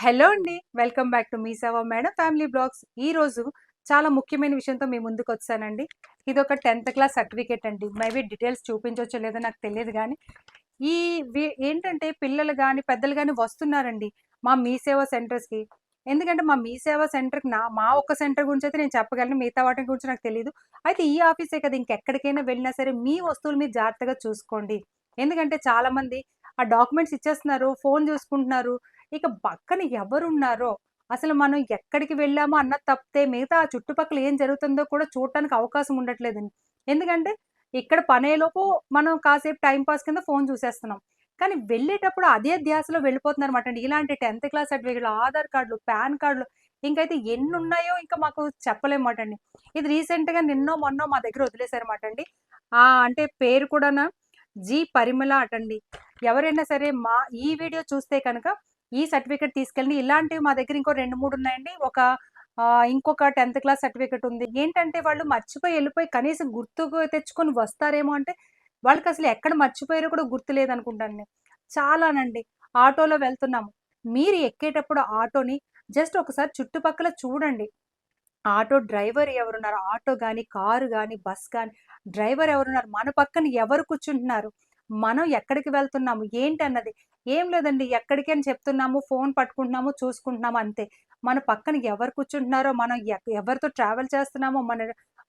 Hello అండి welcome back to me సేవ madam family blogs. ఈ రోజు చాలా ముఖ్యమైన విషయంతో మీ ముందుకు వచ్చానండి. ఇది ఒక టెన్త్ క్లాస్ సర్టిఫికేట్ అండి. మేబీ డీటెయిల్స్ చూపించవచ్చో లేదో నాకు తెలియదు కానీ ఈ వి- ఏంటంటే పిల్లలు కానీ పెద్దలు కానీ వస్తున్నారండి మా మీ సేవ సెంటర్స్కి ఎందుకంటే మా మీ సేవ సెంటర్కి నా మా ఒక్క సెంటర్ గురించి అయితే నేను చెప్పగలను మిగతా వాటి గురించి నాకు తెలియదు అయితే ఈ ఆఫీసే కదా ఇంకెక్కడికైనా వెళ్ళినా సరే మీ వస్తువులు మీరు జాగ్రత్తగా చూసుకోండి. ఎందుకంటే చాలామంది ఆ డాక్యుమెంట్స్ ఇచ్చేస్తున్నారు ఫోన్ చూసుకుంటున్నారు ఇక పక్కన ఎవరున్నారో అసలు మనం ఎక్కడికి వెళ్ళామో అన్నది తప్పితే మిగతా ఆ చుట్టుపక్కల ఏం జరుగుతుందో కూడా చూడటానికి అవకాశం ఉండట్లేదండి. ఎందుకంటే ఇక్కడ పనేలోపు మనం కాసేపు టైం పాస్ కింద ఫోన్ చూసేస్తున్నాం. కానీ వెళ్ళేటప్పుడు అదే ధ్యాసలో వెళ్ళిపోతున్నారు అనమాట అండి. ఇలాంటి టెన్త్ క్లాస్ సర్టిఫికేట్లు ఆధార్ కార్డులు పాన్ కార్డులు ఇంకైతే ఎన్ని ఉన్నాయో ఇంకా మాకు చెప్పలేమాట అండి. ఇది రీసెంట్గా నిన్నో మొన్నో మా దగ్గర వదిలేశారన్నమాట అండి. ఆ అంటే పేరు కూడా జి పరిమళ అటండి. ఎవరైనా సరే మా ఈ వీడియో చూస్తే కనుక ఈ సర్టిఫికేట్ తీసుకెళ్ళి ఇలాంటివి మా దగ్గర ఇంకో రెండు మూడు ఉన్నాయండి. ఒక ఇంకొక టెన్త్ క్లాస్ సర్టిఫికేట్ ఉంది. ఏంటంటే వాళ్ళు మర్చిపోయి వెళ్ళిపోయి కనీసం గుర్తుకు తెచ్చుకొని వస్తారేమో అంటే వాళ్ళకి అసలు ఎక్కడ మర్చిపోయారో కూడా గుర్తు లేదనుకుంటాను నేను. చాలానండి. ఆటోలో వెళ్తున్నాము. మీరు ఎక్కేటప్పుడు ఆటోని జస్ట్ ఒకసారి చుట్టుపక్కల చూడండి. ఆటో డ్రైవర్ ఎవరున్నారు? ఆటో కానీ కారు కానీ బస్ కానీ డ్రైవర్ ఎవరున్నారు? మన పక్కన ఎవరు కూర్చుంటున్నారు? మనం ఎక్కడికి వెళ్తున్నాము? ఏంటి అన్నది ఏం లేదండి ఎక్కడికైనా చెప్తున్నాము ఫోన్ పట్టుకుంటున్నాము చూసుకుంటున్నాము అంతే. మన పక్కన ఎవరు కూర్చుంటున్నారో మనం ఎవరితో ట్రావెల్ చేస్తున్నామో మన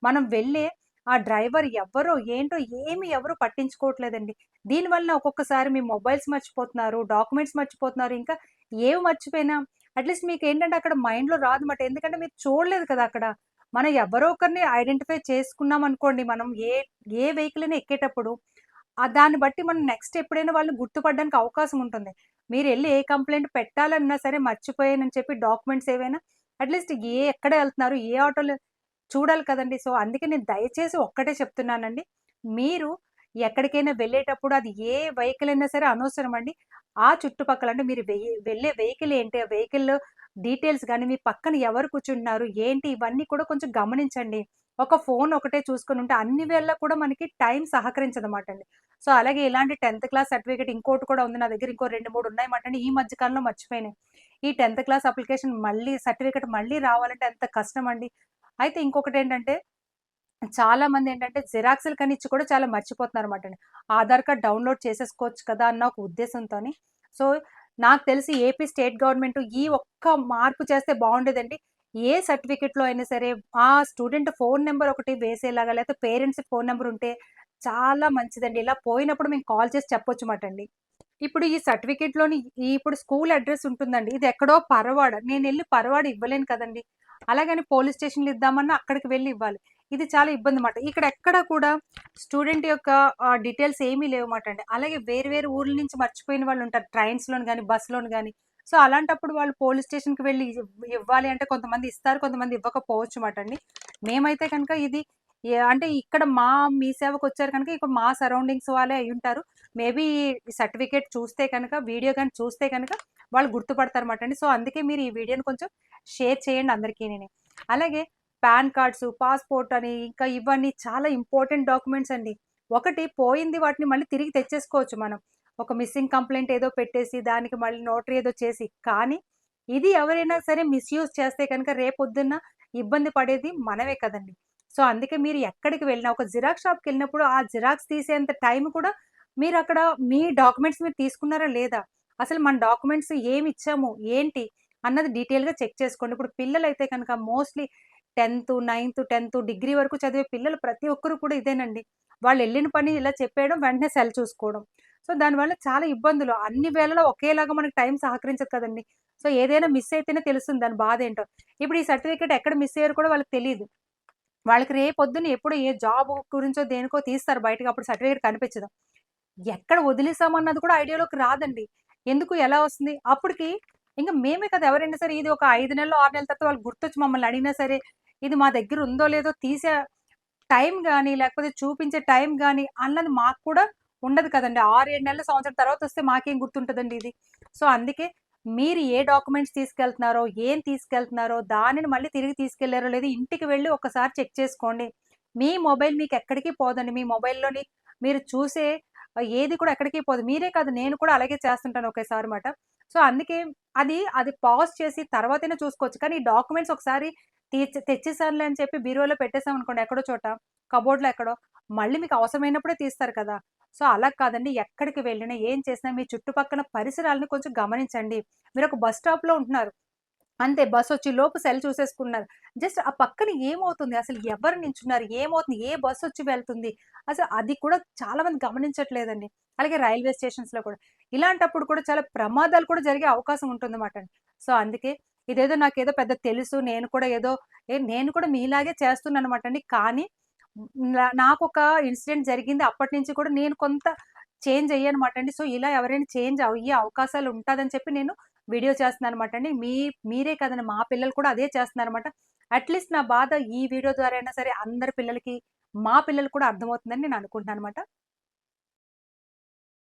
మనం వెళ్ళే ఆ డ్రైవర్ ఎవరో ఏంటో ఏమి ఎవరు పట్టించుకోవట్లేదండి. దీనివల్ల ఒక్కొక్కసారి మీ మొబైల్స్ మర్చిపోతున్నారు డాక్యుమెంట్స్ మర్చిపోతున్నారు ఇంకా ఏవి మర్చిపోయినా అట్లీస్ట్ మీకు ఏంటంటే అక్కడ మైండ్లో రాదన్నమాట. ఎందుకంటే మీరు చూడలేదు కదా అక్కడ. మనం ఎవరో ఒకరిని ఐడెంటిఫై చేసుకున్నాం అనుకోండి మనం ఏ ఏ వెహికల్ అయినా ఎక్కేటప్పుడు దాన్ని బట్టి మనం నెక్స్ట్ ఎప్పుడైనా వాళ్ళు గుర్తుపడడానికి అవకాశం ఉంటుంది. మీరు వెళ్ళి ఏ కంప్లైంట్ పెట్టాలన్నా సరే మర్చిపోయానని చెప్పి డాక్యుమెంట్స్ ఏవైనా అట్లీస్ట్ ఏ ఎక్కడ వెళ్తున్నారు ఏ ఆటోలు చూడాలి కదండి. సో అందుకే నేను దయచేసి ఒక్కటే చెప్తున్నానండి. మీరు ఎక్కడికైనా వెళ్ళేటప్పుడు అది ఏ వెహికల్ అయినా సరే అనవసరం అండి. ఆ చుట్టుపక్కల అంటే మీరు వెళ్ళే వెహికల్ ఏంటి ఆ వెహికల్ డీటెయిల్స్ కానీ మీ పక్కన ఎవరు కూర్చుంటున్నారు ఏంటి ఇవన్నీ కూడా కొంచెం గమనించండి. ఒక ఫోన్ ఒకటే చూసుకుని ఉంటే అన్ని వేళ కూడా మనకి టైం సహకరించదన్నమాట అండి సో అలాగే ఇలాంటి టెన్త్ క్లాస్ సర్టిఫికేట్ ఇంకోటి కూడా ఉంది నా దగ్గర ఇంకో రెండు మూడు ఉన్నాయన్నమాట అండి ఈ మధ్య కాలంలో మర్చిపోయినాయి. ఈ టెన్త్ క్లాస్ అప్లికేషన్ మళ్ళీ సర్టిఫికేట్ మళ్ళీ రావాలంటే ఎంత కష్టం అండి అయితే ఇంకొకటి ఏంటంటే చాలా మంది ఏంటంటే జిరాక్స్లు కానీ ఇచ్చి కూడా చాలా మర్చిపోతున్నారు అనమాట అండి ఆధార్ కార్డ్ డౌన్లోడ్ చేసేసుకోవచ్చు కదా అన్న ఒక ఉద్దేశంతో సో నాకు తెలిసి ఏపీ స్టేట్ గవర్నమెంట్ ఈ ఒక్క మార్పు చేస్తే బాగుండేదండి. ఏ సర్టిఫికెట్లో అయినా సరే ఆ స్టూడెంట్ ఫోన్ నెంబర్ ఒకటి వేసేలాగా లేకపోతే పేరెంట్స్ ఫోన్ నెంబర్ ఉంటే చాలా మంచిదండి. ఇలా పోయినప్పుడు మేము కాల్ చేసి చెప్పొచ్చు మాట అండి ఇప్పుడు ఈ సర్టిఫికేట్లోని ఇప్పుడు స్కూల్ అడ్రస్ ఉంటుందండి. ఇది ఎక్కడో పరవాడ. నేను వెళ్ళి పరవాడ ఇవ్వలేను కదండి. అలాగని పోలీస్ స్టేషన్లు ఇద్దామన్నా అక్కడికి వెళ్ళి ఇవ్వాలి. ఇది చాలా ఇబ్బంది అన్నమాట ఇక్కడ ఎక్కడ కూడా స్టూడెంట్ యొక్క డీటెయిల్స్ ఏమీ లేవన్నమాట అండి అలాగే వేరు వేరు ఊర్ల నుంచి మర్చిపోయిన వాళ్ళు ఉంటారు. ట్రైన్స్లోని కానీ బస్సులోని కానీ సో అలాంటప్పుడు వాళ్ళు పోలీస్ స్టేషన్కి వెళ్ళి ఇవ్వాలి అంటే కొంతమంది ఇస్తారు కొంతమంది ఇవ్వకపోవచ్చు మాట అండి మేమైతే కనుక ఇది అంటే ఇక్కడ మా మీ సేవకు వచ్చారు కనుక ఇక్కడ మా సరౌండింగ్స్ వాళ్ళే అయి ఉంటారు మేబీ ఈ సర్టిఫికేట్ చూస్తే కనుక వీడియో కానీ చూస్తే కనుక వాళ్ళు గుర్తుపడతారు అనమాట అండి సో అందుకే మీరు ఈ వీడియోని కొంచెం షేర్ చేయండి అందరికీ నేను. అలాగే పాన్ కార్డ్స్ పాస్పోర్ట్ అని ఇంకా ఇవన్నీ చాలా ఇంపార్టెంట్ డాక్యుమెంట్స్ అండి. ఒకటి పోయింది వాటిని మళ్ళీ తిరిగి తెచ్చేసుకోవచ్చు మనం. ఒక మిస్సింగ్ కంప్లైంట్ ఏదో పెట్టేసి దానికి మళ్ళీ నోటరీ ఏదో చేసి కానీ ఇది ఎవరైనా సరే మిస్యూజ్ చేస్తే కనుక రేపొద్దున్న ఇబ్బంది పడేది మనమే కదండి. సో అందుకే మీరు ఎక్కడికి వెళ్ళినా ఒక జిరాక్స్ షాప్కి వెళ్ళినప్పుడు ఆ జిరాక్స్ తీసేంత టైం కూడా మీరు అక్కడ మీ డాక్యుమెంట్స్ మీరు తీసుకున్నారా లేదా? అసలు మన డాక్యుమెంట్స్ ఏమి ఇచ్చాము ఏంటి అన్నది డీటెయిల్గా చెక్ చేసుకోండి. ఇప్పుడు పిల్లలు అయితే కనుక mostly tenth ninth tenth degree వరకు చదివే పిల్లలు ప్రతి ఒక్కరు కూడా ఇదేనండి. వాళ్ళు వెళ్ళిన పని ఇలా చెప్పేయడం వెంటనే సెల్ చూసుకోవడం. సో దానివల్ల చాలా ఇబ్బందులు. అన్ని వేళలో ఒకేలాగా మనకి టైం సహకరించదు కదండి. సో ఏదైనా మిస్ అయితేనే తెలుస్తుంది దాని బాధ ఏంటో. ఇప్పుడు ఈ సర్టిఫికేట్ ఎక్కడ మిస్ అయ్యారు కూడా వాళ్ళకి తెలియదు వాళ్ళకి రేపు పొద్దున్న ఎప్పుడు ఏ జాబ్ గురించో దేనికో తీస్తారు బయటకు. అప్పుడు సర్టిఫికేట్ కనిపించదు. ఎక్కడ వదిలేసామన్నది కూడా ఐడియాలోకి రాదండి. ఎందుకు? ఎలా వస్తుంది? అప్పటికి ఇంకా మేమే కదా ఎవరైనా సరే ఇది ఒక ఐదు నెలలు ఆరు నెలల తర్వాత వాళ్ళు గుర్తొచ్చి మమ్మల్ని అడిగినా సరే ఇది మా దగ్గర ఉందో లేదో తీసే టైం కానీ లేకపోతే చూపించే టైం కానీ అన్నది మాకు కూడా ఉండదు కదండి ఆరు ఏడు నెలల సంవత్సరం తర్వాత వస్తే మాకేం గుర్తుంటుందండి ఇది సో అందుకే మీరు ఏ డాక్యుమెంట్స్ తీసుకెళ్తున్నారో ఏం తీసుకెళ్తున్నారో దానిని మళ్ళీ తిరిగి తీసుకెళ్ళారో లేదో ఇంటికి వెళ్ళి ఒకసారి చెక్ చేసుకోండి మీ మొబైల్ మీకు ఎక్కడికి పోదండి మీ మొబైల్లోని మీరు చూసే ఏది కూడా ఎక్కడికి పోదు. మీరే కాదు నేను కూడా అలాగే చేస్తుంటాను ఒకేసారి మాట. సో, అందుకే అది, అది పాజ్ చేసి తర్వాతనే చూసుకోవచ్చు. కానీ ఈ డాక్యుమెంట్స్ ఒకసారి తీర్చి తెచ్చేసానులే అని చెప్పి బీరోలో పెట్టేసాం అనుకోండి ఎక్కడో చోట, కబోర్డ్‌లో ఎక్కడో, మళ్ళీ మీకు అవసరమైనప్పుడే తీస్తారు కదా! సో, అలా కాదండి. ఎక్కడికి వెళ్ళినా, ఏం చేసినా మీ చుట్టుపక్కల పరిసరాలను కొంచెం గమనించండి. మీరు ఒక బస్ స్టాప్‌లో ఉంటున్నారు. అంతే బస్సొచ్చే లోపు సెల్ చూసేసుకున్నారు. జస్ట్ ఆ పక్కన ఏమవుతుంది? అసలు ఎవరు నించున్నారు? ఏమవుతుంది? ఏ బస్సొచ్చి వెళ్తుంది? అసలు అది కూడా చాలా మంది గమనించట్లేదండి. అలాగే రైల్వే స్టేషన్స్‌లో కూడా. ఇలాంటప్పుడు కూడా చాలా ప్రమాదాలు కూడా జరిగే అవకాశం ఉంటుంది అండి సో, అందుకే ఇదేదో నాకేదో పెద్ద తెలుసు. నేను కూడా ఏదో ఏ నేను కూడా మీలాగే చేస్తున్నానన్నమాట అండి. కానీ నాకు ఒక ఇన్సిడెంట్ జరిగింది. అప్పటినుంచి కూడా నేను కొంత చేంజ్ అయ్యానమాట అండి. సో, ఇలా ఎవరైనా చేంజ్ అయ్యే అవకాశాలు ఉంటుందని చెప్పి నేను వీడియో చేస్తున్నాను అనమాట అండి. మీ మీరే కదండి మా పిల్లలు కూడా అదే చేస్తున్నారన్నమాట. అట్‌లీస్ట్ నా బాధ ఈ వీడియో ద్వారా అయినా సరే అందరి పిల్లలకి, మా పిల్లలు కూడా అర్థమవుతుందని నేను అనుకుంటున్నానన్నమాట.